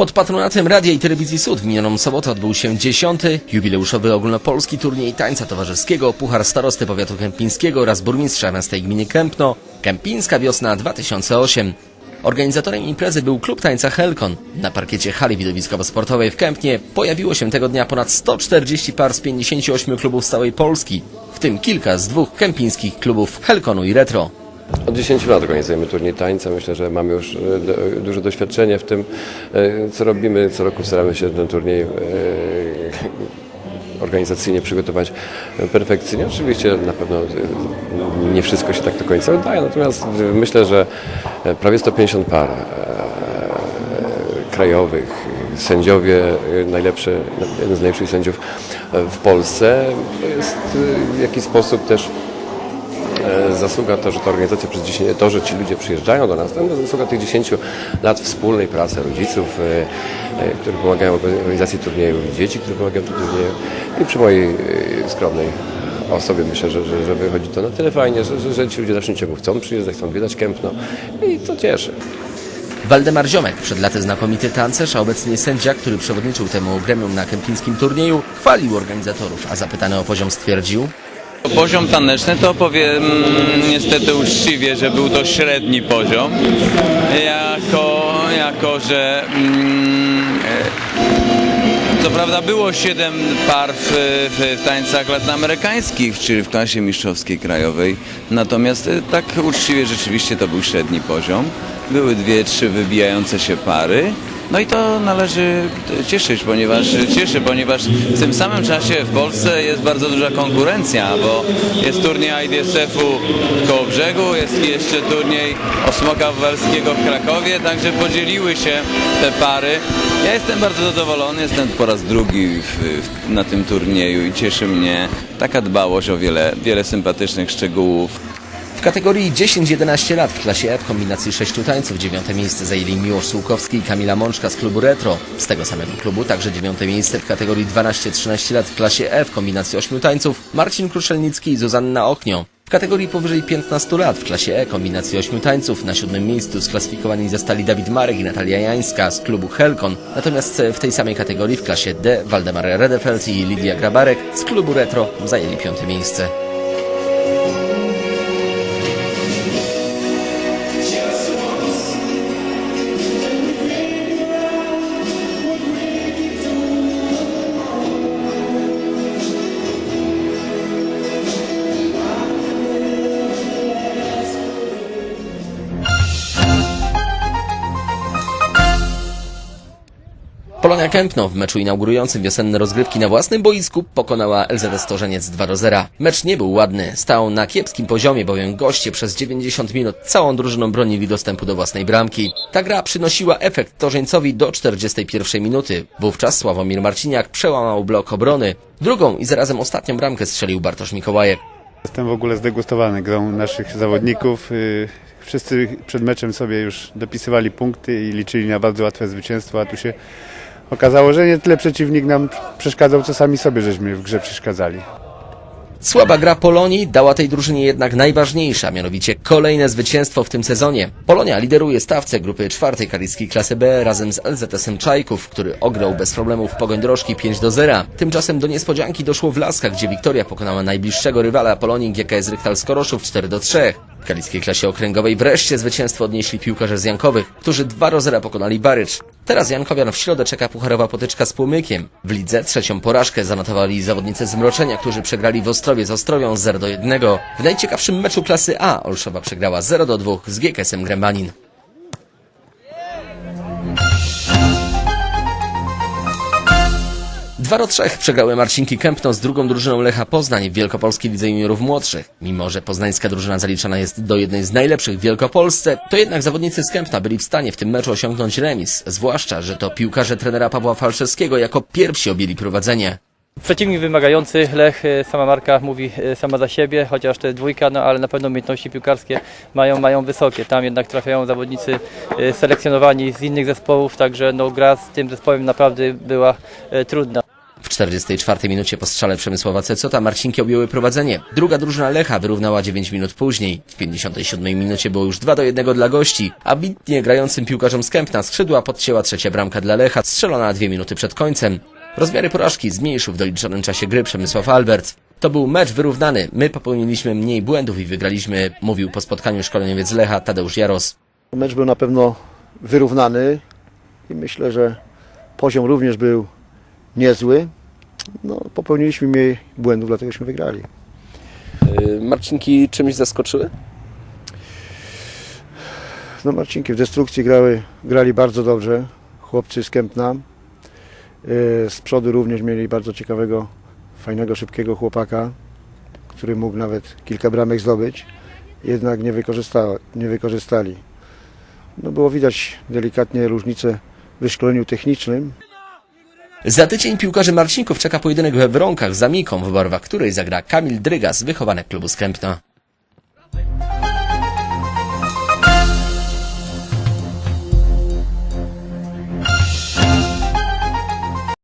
Pod patronatem Radia i Telewizji Sud w minioną sobotę odbył się 10. jubileuszowy ogólnopolski turniej tańca towarzyskiego Puchar Starosty Powiatu Kępińskiego oraz burmistrza miasta i gminy Kępno Kępińska Wiosna 2008. Organizatorem imprezy był klub tańca Helkon. Na parkiecie hali widowiskowo-sportowej w Kępnie pojawiło się tego dnia ponad 140 par z 58 klubów z całej Polski, w tym kilka z dwóch kępińskich klubów Helkonu i Retro. Od 10 lat organizujemy turniej tańca. Myślę, że mamy już e, duże doświadczenie w tym, e, co robimy. Co roku staramy się ten turniej e, organizacyjnie przygotować perfekcyjnie. Oczywiście na pewno nie wszystko się tak do końca udaje, natomiast myślę, że prawie 150 par krajowych, sędziowie, najlepszy, jeden z najlepszych sędziów w Polsce. Jest w jakiś sposób też zasługa to, że ta organizacja przez 10, to, że ci ludzie przyjeżdżają do nas, to zasługa tych 10 lat wspólnej pracy rodziców, e, e, którzy pomagają w organizacji turniejów, dzieci, które pomagają w turnieju i przy mojej e, skromnej osobie myślę, że, że, że wychodzi to na tyle fajnie, że, że, że ci ludzie w dalszym ciągu chcą przyjeżdżać, chcą odwiedzać Kępno i to cieszy. Waldemar Ziomek, przed laty znakomity tancerz, a obecnie sędzia, który przewodniczył temu gremium na kępińskim turnieju, chwalił organizatorów, a zapytany o poziom stwierdził, Poziom taneczny to powiem niestety uczciwie, że był to średni poziom, jako, jako że mm, e, co prawda było 7 par w, w, w tańcach latynoamerykańskich, czyli w klasie mistrzowskiej krajowej, natomiast e, tak uczciwie rzeczywiście to był średni poziom. Były dwie, trzy wybijające się pary. No i to należy cieszyć, ponieważ cieszy, ponieważ w tym samym czasie w Polsce jest bardzo duża konkurencja, bo jest turniej IDSF-u w Kołobrzegu, jest jeszcze turniej Osmoka Walskiego w Krakowie, także podzieliły się te pary. Ja jestem bardzo zadowolony, jestem po raz drugi w, w, na tym turnieju i cieszy mnie taka dbałość o wiele, wiele sympatycznych szczegółów. W kategorii 10-11 lat w klasie E w kombinacji sześciu tańców dziewiąte miejsce zajęli Miłosz Sułkowski i Kamila Mączka z klubu Retro. Z tego samego klubu także dziewiąte miejsce w kategorii 12-13 lat w klasie E w kombinacji ośmiu tańców Marcin Kruszelnicki i Zuzanna Oknio. W kategorii powyżej 15 lat w klasie E kombinacji ośmiu tańców na siódmym miejscu sklasyfikowani zostali Dawid Marek i Natalia Jańska z klubu Helkon. Natomiast w tej samej kategorii w klasie D Waldemar Redefeld i Lidia Grabarek z klubu Retro zajęli piąte miejsce. Polonia Kępno w meczu inaugurującym wiosenne rozgrywki na własnym boisku pokonała LZS Torzeniec 2 do 0. Mecz nie był ładny, stał na kiepskim poziomie, bowiem goście przez 90 minut całą drużyną bronili dostępu do własnej bramki. Ta gra przynosiła efekt Torzeńcowi do 41 minuty. Wówczas Sławomir Marciniak przełamał blok obrony. Drugą i zarazem ostatnią bramkę strzelił Bartosz Mikołajek. Jestem w ogóle zdegustowany grą naszych zawodników. Y, Wszyscy przed meczem sobie już dopisywali punkty i liczyli na bardzo łatwe zwycięstwo, a tu się okazało, że nie tyle przeciwnik nam przeszkadzał, co sami sobie żeśmy w grze przeszkadzali. Słaba gra Polonii dała tej drużynie jednak najważniejsza, mianowicie kolejne zwycięstwo w tym sezonie. Polonia lideruje stawce grupy czwartej kaliskiej klasy B razem z LZS-em Czajków, który ograł bez problemów Pogoń Drożki 5 do 0. Tymczasem do niespodzianki doszło w Laskach, gdzie Wiktoria pokonała najbliższego rywala Polonii GKS Rychtal Skoroszów 4 do 3. W klasie okręgowej wreszcie zwycięstwo odnieśli piłkarze z Jankowych, którzy 2 do 0 pokonali Barycz. Teraz Jankowian w środę czeka pucharowa potyczka z Płomykiem. W lidze trzecią porażkę zanotowali zawodnicy z Mroczenia, którzy przegrali w Ostrowie z Ostrowią 0 do 1. W najciekawszym meczu klasy A Olszowa przegrała 0 do 2 z GKS-em Grębanin. Dwa do trzech przegrały Marcinki Kępno z drugą drużyną Lecha Poznań w Wielkopolskiej Lidze Juniorów Młodszych. Mimo, że poznańska drużyna zaliczana jest do jednej z najlepszych w Wielkopolsce, to jednak zawodnicy z Kępna byli w stanie w tym meczu osiągnąć remis, zwłaszcza, że to piłkarze trenera Pawła Falszewskiego jako pierwsi objęli prowadzenie. Przeciwnik wymagający, Lech, e, sama marka mówi e, sama za siebie, chociaż to jest dwójka, no ale na pewno umiejętności piłkarskie mają, mają wysokie. Tam jednak trafiają zawodnicy e, selekcjonowani z innych zespołów, także no, gra z tym zespołem naprawdę była trudna. W 44 minucie po strzale Przemysława Cecota Marcinki objęły prowadzenie. Druga drużyna Lecha wyrównała 9 minut później. W 57 minucie było już 2 do 1 dla gości, a bitnie grającym piłkarzom z Kępna skrzydła podcięła trzecia bramka dla Lecha, strzelona dwie minuty przed końcem. Rozmiary porażki zmniejszył w doliczonym czasie gry Przemysław Albert. To był mecz wyrównany. My popełniliśmy mniej błędów i wygraliśmy, mówił po spotkaniu szkoleniowiec Lecha Tadeusz Jaros. Mecz był na pewno wyrównany i myślę, że poziom również był niezły. No, popełniliśmy mniej błędów, dlategośmy wygrali. Y, Marcinki czymś zaskoczyły? No, Marcinki w destrukcji grały, grali bardzo dobrze. Chłopcy z Kępna. Yy, Z przodu również mieli bardzo ciekawego, fajnego, szybkiego chłopaka, który mógł nawet kilka bramek zdobyć. Jednak nie, nie wykorzystali. No, było widać delikatnie różnicę w wyszkoleniu technicznym. Za tydzień piłkarzy Marcinków czeka pojedynek we Wronkach z Amiką, w barwach której zagra Kamil Drygas, wychowanek klubu z Kępna.